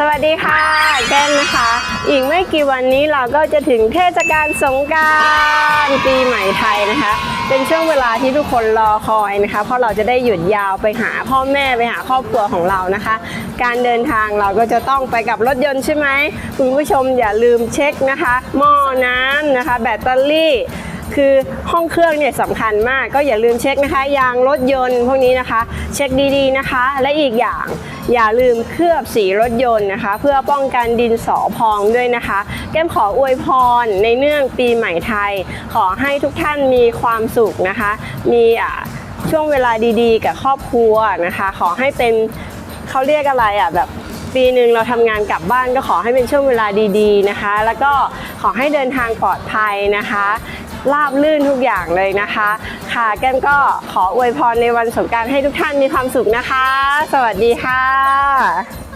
สวัสดีค่ะแก้มนะคะ อีกไม่กี่วันนี้เราก็จะถึงเทศกาลสงการปีใหม่ไทยนะคะ เป็นช่วงเวลาที่ทุกคนรอคอยนะคะ เพราะเราจะได้หยุดยาวไปหาพ่อแม่ไปหาครอบครัวของเรานะคะ การเดินทางเราก็จะต้องไปกับรถยนต์ใช่ไหมคุณผู้ชมอย่าลืมเช็คนะคะ หม้อน้ำนะคะ แบตเตอรี่ คือห้องเครื่องเนี่ยสำคัญมากก็อย่าลืมเช็คนะคะ ยางรถยนต์พวกนี้นะคะ เช็คดีๆนะคะ และอีกอย่างอย่าลืมเคลือบสีรถยนต์นะคะ เพื่อป้องกันดินสอพองด้วยนะคะ แก้มขออวยพรในเนื่องปีใหม่ไทย ขอให้ทุกท่านมีความสุขนะคะ มีอ่าช่วงเวลาดีๆ กับครอบครัวนะคะ ขอให้เป็นเขาเรียกอะไรอะแบบปีหนึ่งเราทำงานกลับบ้านก็ขอให้เป็นช่วงเวลาดีๆนะคะ แล้วก็ขอให้เดินทางปลอดภัยนะคะ ราบลื่นทุกอย่างเลยนะคะ ค่ะแก้มก็ขออวยพรในวันสงการให้ทุกท่านมีความสุขนะคะ สวัสดีค่ะ